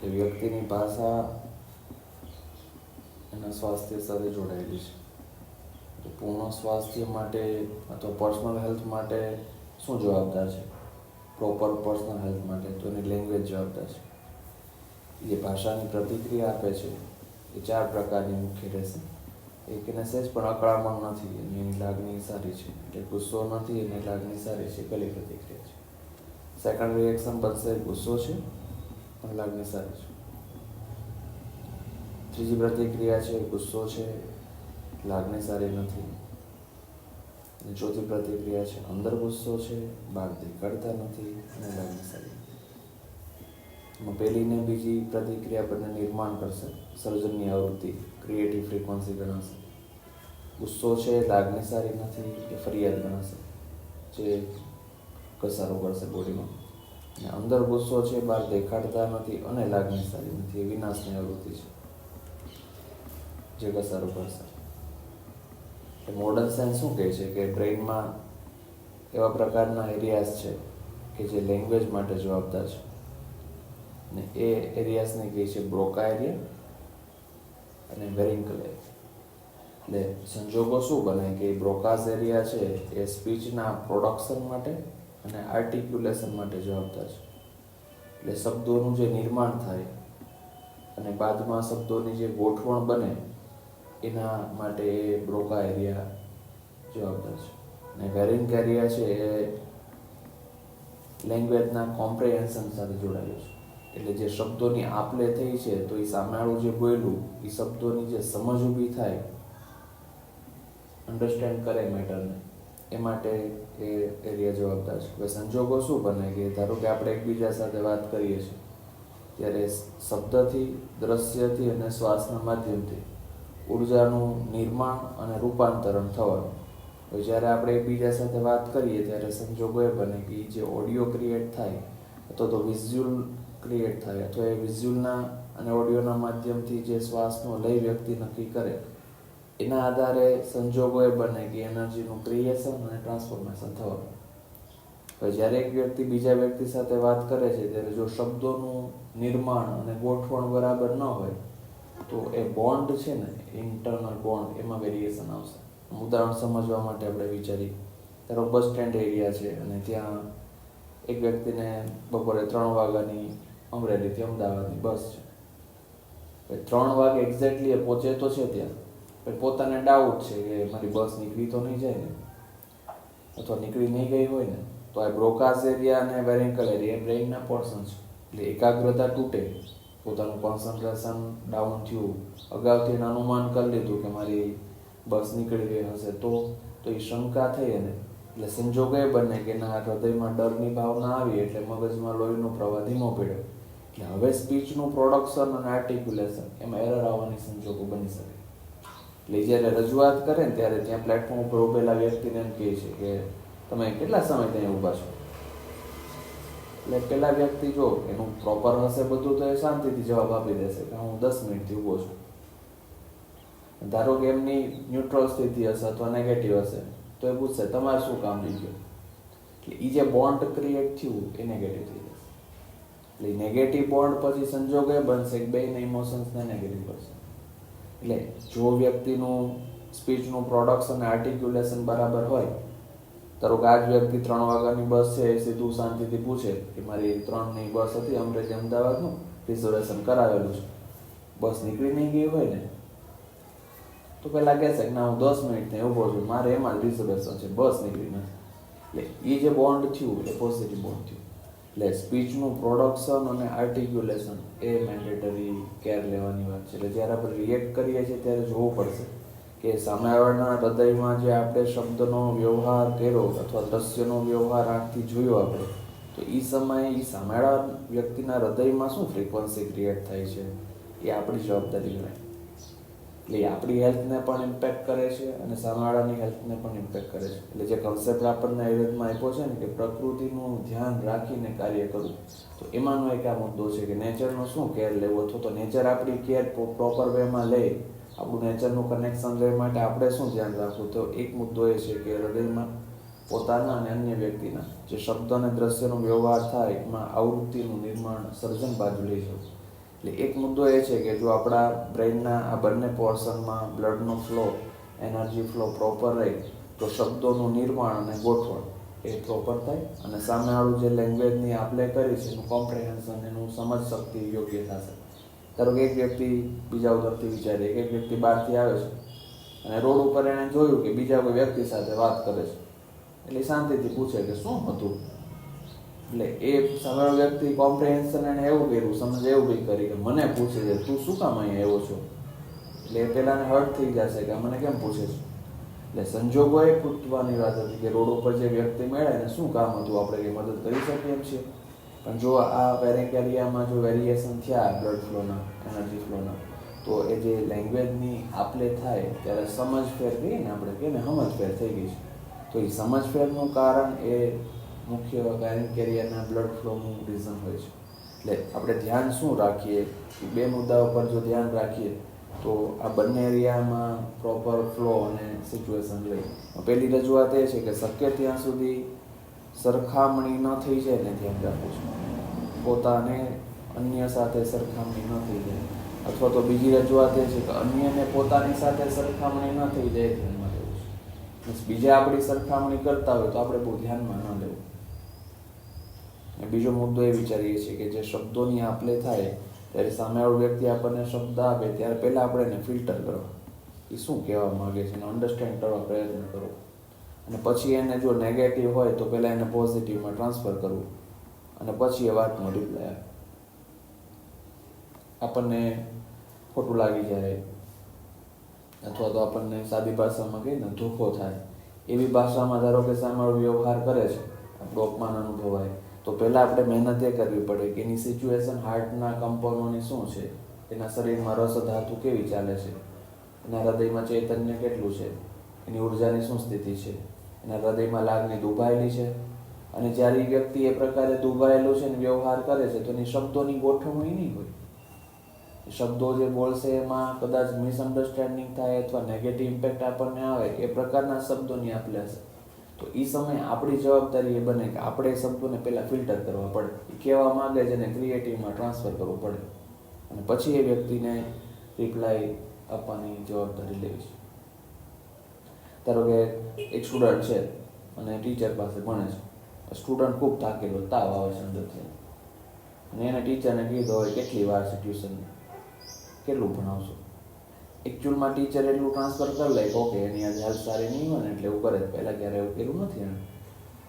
કે વ્યક્તિની ભાષા એના સ્વાસ્થ્ય સાથે જોડાયેલી છે. પૂર્ણ સ્વાસ્થ્ય માટે અથવા પર્સનલ હેલ્થ માટે શું જવાબદાર છે? પ્રોપર પર્સનલ હેલ્થ માટે તો એની લેંગ્વેજ જવાબદાર છે. જે ભાષાની પ્રતિક્રિયા આપે છે. એ ચાર પ્રકારની મુખ્ય રહેશે. એક એને સહેજ પણ અકળામણ નથી, એની લાગણી સારી છે. એટલે ગુસ્સો નથી, એની લાગણી સારી છે. પેલી પ્રતિક્રિયા છે. સેકન્ડ રિએક્શન બનશે ગુસ્સો છે. લાગણી સારી છે. ત્રીજી પ્રતિક્રિયા છે, ગુસ્સો છે, લાગણી સારી નથી. અને ચોથી પ્રતિક્રિયા છે, અંદર ગુસ્સો છે, બહાર દેખાડતા નથી અને લાગણી સારી પહેલી ને બીજી પ્રતિક્રિયા બંને નિર્માણ કરશે, સર્જનની આવૃત્તિ ક્રિએટિવ ફ્રીક્વન્સી ગણાશે. ગુસ્સો છે, લાગણી સારી નથી, એ ફરિયાદ ગણાશે, જે ઘસારો કરશે બોડીમાં અંદર ગુસ્સો છે, બહાર દેખાડતા નથી અને લાગણી સારી નથી, એ વિનાશની આવૃત્તિ છે. જે ઘસારો કરશે. મોડર્ન સાયન્સ શું કહે છે? કે બ્રેઇનમાં એવા પ્રકારના એરિયાઝ છે કે જે લેંગ્વેજ માટે જવાબદાર છે. ને એ એરિયાઝને કહે છે બ્રોકા એરિયા અને વેરિંકલ એટલે સંજોગો શું બને કે બ્રોકાસ એરિયા છે, એ સ્પીચના પ્રોડક્શન માટે અને આર્ટિક્યુલેશન માટે જવાબદાર છે. એટલે શબ્દોનું જે નિર્માણ થાય અને બાદમાં શબ્દોની જે ગોઠવણ બને, એના માટે એ બ્રોકા એરિયા જવાબદાર છે. અને વેરિંગ એરિયા છે એ લેંગ્વેજના કોમ્પ્રેહેન્શન સાથે જોડાયેલું છે. એટલે જે શબ્દોની આપલે થઈ છે, તો એ સામેવાળું જે બોલ્યું એ શબ્દોની જે સમજ ઊભી થાય અન્ડરસ્ટેન્ડ કરે મેટરને એ માટે એ એરિયા જવાબદાર છે. સંજોગો શું બને કે ધારો કે આપણે એકબીજા સાથે વાત કરીએ છીએ, ત્યારે શબ્દથી, દ્રશ્યથી અને શ્વાસના માધ્યમથી ઉર્જાનું નિર્માણ અને રૂપાંતરણ થવાનું. હવે જ્યારે આપણે એકબીજા સાથે વાત કરીએ, ત્યારે સંજોગો એ બને કે જે ઓડિયો ક્રિએટ થાય, અથવા તો વિઝ્યુઅલ ક્રિએટ થાય, અથવા એ વિઝ્યુઅલના અને ઓડિયોના માધ્યમથી જે શ્વાસનો લય વ્યક્તિ નક્કી કરે એના આધારે સંજોગો એ બને કે એનર્જીનું ક્રિએશન અને ટ્રાન્સફોર્મેશન થવાનું હવે જ્યારે એક વ્યક્તિ બીજા વ્યક્તિ સાથે વાત કરે છે, ત્યારે જો શબ્દોનું નિર્માણ અને ગોઠવણ બરાબર ન હોય, તો એ બોન્ડ છે ને ઇન્ટરનલ બોન્ડ એમાં વેરિએશન આવશે. ઉદાહરણ સમજવા માટે આપણે વિચારીએ. ધારો બસ સ્ટેન્ડ એરિયા છે અને ત્યાં એક વ્યક્તિને બપોરે ત્રણ વાગ્યાની અમરેલીથી અમદાવાદની બસ છે. ત્રણ વાગે એક્ઝેક્ટલી એ પહોંચે તો છે ત્યાં. પણ પોતાને ડાઉટ છે કે મારી બસ નીકળી તો નહીં જાય ને. અથવા નીકળી નહીં ગઈ હોય ને, તો આ બ્રોકાસ એરિયા અને વેરિંકલ એરિયા બ્રેઇનના પોર્શન છે. એટલે એકાગ્રતા તૂટે, પોતાનું કોન્સન્ટ્રેશન ડાઉન થયું, અગાઉથી અનુમાન કરી લીધું કે મારી બસ નીકળી ગઈ હશે તો તો એ શંકા થઈ અને, એટલે સંજોગ એ બને કે ના હૃદયમાં ડરની ભાવના આવી એટલે મગજમાં લોહીનો પ્રવાહ ધીમો પડ્યો. એટલે હવે સ્પીચનું પ્રોડક્શન અને આર્ટિક્યુલેશન એમાં એરર આવવાની સંજોગો બની શકે. એટલે જ્યારે રજૂઆત કરે ને ત્યારે ત્યાં પ્લેટફોર્મ ઉપર ઉભેલા વ્યક્તિને એમ કહે છે કે તમે કેટલા સમય ત્યાં ઊભા છો? એટલે પેલા વ્યક્તિ જો એનું પ્રોપર હશે બધું તો એ શાંતિથી જવાબ આપી દેશે કે હું દસ મિનિટથી ઊભો છું. ધારો કે એમની ન્યુટ્રલ સ્થિતિ હશે અથવા નેગેટિવ હશે, તો એ પૂછશે, તમારે શું કામ થઈ એટલે એ જે બોન્ડ ક્રિએટ થયું, એ નેગેટિવ થઈ એટલે નેગેટિવ બોન્ડ પછી સંજોગ એ બનશે કે બેના ઇમોશન્સને નેગેટિવ કરશે. એટલે જો વ્યક્તિનું સ્પીચનું પ્રોડક્શન આર્ટિક્યુલેશન બરાબર હોય, ધારો કે વ્યક્તિ ત્રણ વાગ્યાની બસ છે, સીધું શાંતિથી પૂછે કે મારી ત્રણની બસ હતી અમરેલી અમદાવાદનું રિઝર્વેશન કરાવેલું છે. બસ નીકળી નહીં ગઈ હોય ને, તો પહેલાં કહેશે કે ના, હું દસ મિનિટ થઈ ઊભો છું, મારે એમાં રિઝર્વેશન છે, બસ નીકળી નથી. એટલે એ જે બોન્ડ થયું, એ પોઝિટિવ બોન્ડ થયું. એટલે સ્પીચનું પ્રોડક્શન અને આર્ટિક્યુલેશન એ મેન્ડેટરી કેર લેવાની વાત છે. એટલે જ્યારે આપણે રિએક્ટ કરીએ છીએ ત્યારે જોવું પડશે કે સામેવાળાના હૃદયમાં જે આપણે શબ્દનો વ્યવહાર કર્યો અથવા દ્રશ્યનો વ્યવહાર આંખથી જોયો આપણે, તો એ સમયે એ સામેવાળા વ્યક્તિના હૃદયમાં શું ફ્રીક્વન્સી ક્રિએટ થાય છે એ આપણી જવાબદારી ગણાય. એટલે આપણી હેલ્થને પણ ઇમ્પેક્ટ કરે છે અને સામાવાળાની હેલ્થને પણ ઇમ્પેક્ટ કરે છે. એટલે જે કન્સેપ્ટ આપણને આયુર્વેદમાં આપ્યો છે ને કે પ્રકૃતિનું ધ્યાન રાખીને કાર્ય કરવું, તો એમાંનો એક આ મુદ્દો છે કે નેચરનો શું કેર લેવો? અથવા તો નેચર આપણી કેર પ્રોપર વેમાં લે, આપણું નેચરનું કનેક્શન રહે માટે આપણે શું ધ્યાન રાખવું? તો એક મુદ્દો એ છે કે હૃદયમાં પોતાના અને અન્ય વ્યક્તિના જે શબ્દ અને દ્રશ્યનો વ્યવહાર થાય, એમાં આવૃત્તિનું નિર્માણ સર્જન બાજુ લઈ જવું. એટલે એક મુદ્દો એ છે કે જો આપણા બ્રેઇનના આ બંને પોર્શનમાં બ્લડનો ફ્લો, એનર્જી ફ્લો પ્રોપર રહે, તો શબ્દોનું નિર્માણ અને ગોઠવણ એ પ્રોપર થાય અને સામેવાળું જે લેંગ્વેજની આપલે કરી છે એનું કોમ્પ્રિહેન્શન, એનું સમજ શક્તિ યોગ્ય થશે. ધારો કે એક વ્યક્તિ બીજા ઉપરથી વિચારે, એક એક વ્યક્તિ બહારથી આવે છે અને રોડ ઉપર એણે જોયું કે બીજા કોઈ વ્યક્તિ સાથે વાત કરે છે. એટલે શાંતિથી પૂછે કે શું હતું? એટલે એ સામેવાળો વ્યક્તિ કોમ્પ્રિહેન્શન એને એવું કર્યું, સમજ એવું બી કરી કે મને પૂછે છે, તું શું કામ અહીંયા આવ્યો છો? એટલે એ પેલાને હર્ટ થઈ જશે કે મને કેમ પૂછે છે? એટલે સંજોગો એ પૂછવાની વાત હતી કે રોડ ઉપર જે વ્યક્તિ મળે એને શું કામ હતું, આપણે કંઈ મદદ કરી શકીએ એમ છીએ. પણ જો આ વેરિંગ એરિયામાં જો વેરિએશન થયા બ્લડ ફ્લોના એનર્જી ફ્લોના તો એ જે લેંગ્વેજની આપલે થાય ત્યારે સમજ ફેર કહીએ ને આપણે કહીએ ને સમજ ફેર થઈ ગઈ છે. તો એ સમજ ફેરનું કારણ એ મુખ્ય વેરિંગ એરિયાના બ્લડ ફ્લોનું રીઝન હોય છે. એટલે આપણે ધ્યાન શું રાખીએ? બે મુદ્દા ઉપર જો ધ્યાન રાખીએ, તો આ બંને એરિયામાં પ્રોપર ફ્લો અને સિચ્યુએશન લઈ પહેલી રજૂઆત એ છે કે શક્ય ત્યાં સુધી સરખામણી ન થઈ જાય ને ધ્યાન રાખવું છે. પોતાને અન્ય સાથે સરખામણી ન થઈ જાય. અથવા તો બીજી રજૂઆત એ છે કે અન્યને પોતાની સાથે સરખામણી ન થઈ જાય ધ્યાનમાં લેવું છે. બીજા આપણી સરખામણી કરતા હોય તો આપણે બહુ ધ્યાનમાં ન લેવું. બીજો મુદ્દો એ વિચારીએ છીએ કે જે શબ્દોની આપલે થાય, ત્યારે સામેવાળો વ્યક્તિ આપણને શબ્દ આપે, ત્યારે પહેલાં આપણે એને ફિલ્ટર કરો. એ શું કહેવા માગે છે? એને અન્ડરસ્ટેન્ડ કરવા પ્રયત્ન કરો. અને પછી એને જો નેગેટિવ હોય, તો પહેલાં એને પોઝિટિવમાં ટ્રાન્સફર કરવું. અને પછી એ વાતનો રિપ્લાય આપે આપણને ખોટું લાગી જાય, અથવા તો આપણને સાદી ભાષામાં કહીએ ને, ધોખો થાય. એવી ભાષામાં ધારો કે સામેવાળો વ્યવહાર કરે છે, આપણું અપમાન અનુભવાય. તો પહેલાં આપણે મહેનત એ કરવી પડે કે એની સિચ્યુએશન હાર્ટના કંપનોની શું છે? એના શરીરમાં રસ ધાતુ કેવી ચાલે છે? એના હૃદયમાં ચૈતન્ય કેટલું છે? એની ઉર્જાની શું સ્થિતિ છે? એના હૃદયમાં લાગણી દુભાયેલી છે? અને જ્યારે વ્યક્તિ એ પ્રકારે દુભાયેલું છે ને વ્યવહાર કરે છે, તો એની શબ્દોની ગોઠવણી નહીં હોય. શબ્દો જે બોલશે એમાં કદાચ મિસઅન્ડરસ્ટેન્ડિંગ થાય અથવા નેગેટિવ ઇમ્પેક્ટ આપણને આવે, એ પ્રકારના શબ્દોની આપ હશે તો એ સમયે આપણી જવાબદારી એ બને કે આપણે શબ્દોને પહેલાં ફિલ્ટર કરવા પડે. એ કહેવા માંગે છે એને ક્રિએટિવમાં ટ્રાન્સફર કરવું પડે. અને પછી એ વ્યક્તિને રિપ્લાય આપવાની જવાબદારી લેવી છે. ધારો કે એક સ્ટુડન્ટ છે અને ટીચર પાસે ભણે છે. સ્ટુડન્ટ ખૂબ થાકેલો, તાવ આવે છે અંદરથી. અને એને ટીચરને કીધું હોય, કેટલી વાર છે ટ્યુશન કેટલું ભણાવશો? એકચ્યુઅલમાં ટીચર એટલું ટ્રાન્સફર કરી લે ઓકે એની આજે હાલ સારી નહીં હોય ને એટલે એવું કરે પહેલાં ક્યારે એવું કર્યું નથી એને.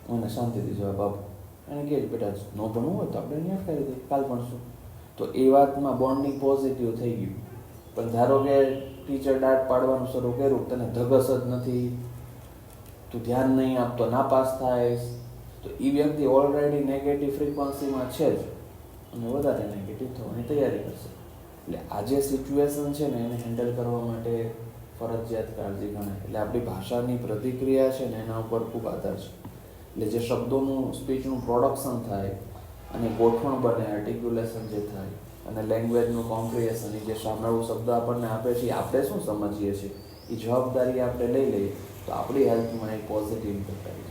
મને શાંતિથી જવાબ આપો. એને કહે બેટા, ન ભણવું હોય તો આપણે અહીંયા કરી દઈએ, કાલ ભણશું તો એ વાતમાં બોન્ડિંગ પોઝિટિવ થઈ ગયું. પણ ધારો કે ટીચર ડાટ પાડવાનું શરૂ કર્યું, તને ધગસ જ નથી, તું ધ્યાન નહીં આપતો નાપાસ થાય તો એ વ્યક્તિ ઓલરેડી નેગેટિવ ફ્રિકવન્સીમાં છે જ. અને વધારે નેગેટિવ થવાની તૈયારી કરશે. એટલે આ જે સિચ્યુએશન છે ને એને હેન્ડલ કરવા માટે ફરજિયાત કાળજી ગણાય. એટલે આપણી ભાષાની પ્રતિક્રિયા છે ને એના ઉપર ખૂબ આધાર છે. એટલે જે શબ્દોનું સ્પીચનું પ્રોડક્શન થાય, અને ગોઠવણ બને આર્ટિક્યુલેશન જે થાય, અને લેંગ્વેજનું કોમ્પ્રિહેશન જે સાંભળવું શબ્દ આપણને આપે છે આપણે શું સમજીએ છીએ? એ જવાબદારી આપણે લઈ લઈએ તો આપણી હેલ્થમાં એક પોઝિટિવ ઇમ્પેક્ટ આવી